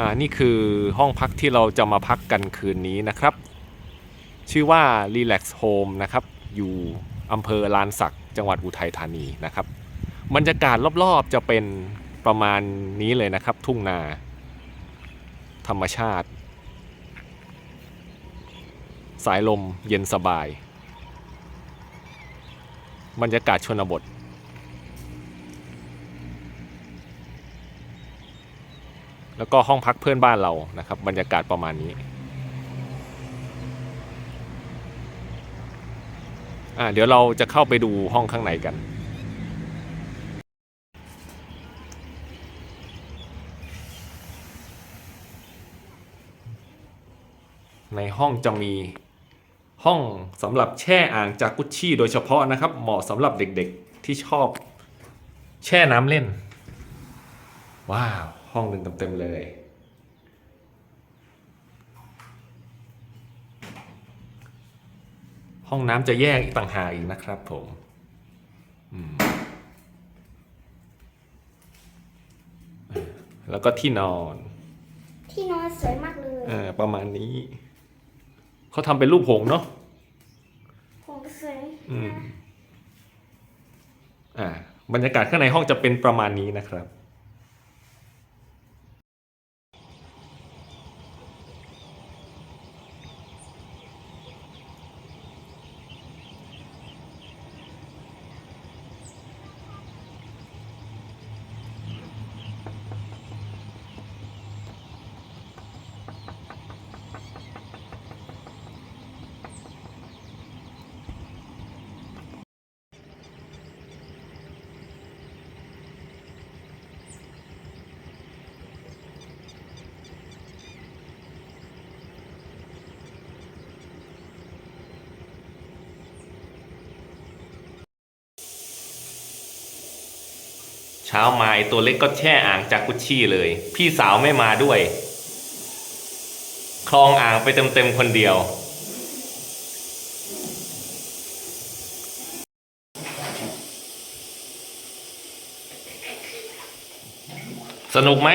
อ่านี่คือห้องพักที่เราจะมาพักกันคืนนี้นะครับ ชื่อว่า Relax Home นะครับ อยู่อำเภอลานสักจังหวัดอุทัยธานีนะครับบรรยากาศรอบๆจะเป็นประมาณนี้เลยนะครับ ทุ่งนา ธรรมชาติ สายลมเย็นสบาย บรรยากาศชนบท แล้วก็ห้องพักเพื่อนบ้านเรานะครับ บรรยากาศประมาณนี้อ่าเดี๋ยวเราจะเข้าไปดูห้องข้างในกัน ในห้องจะมีห้องสำหรับแช่อ่างจากกุชชี่โดยเฉพาะนะครับ เหมาะสำหรับเด็กๆที่ชอบแช่น้ำเล่น ว้าว ห้องหนึ่งเต็มๆเลย ห้องน้ำจะแยกอีกต่างหากอีกนะครับผมอืมแล้วก็ที่นอน ที่นอนสวยมากเลยอ่าประมาณนี้ เขาทำเป็นรูปหงส์เนาะผมสวยอืมอ่าบรรยากาศข้างในห้องจะเป็นประมาณนี้นะครับ เช้ามาไอตัวเล็กก็แช่อ่างจากกุชชี่เลย พี่สาวไม่มาด้วย คลองอ่างไปเต็มๆคนเดียว สนุกไหม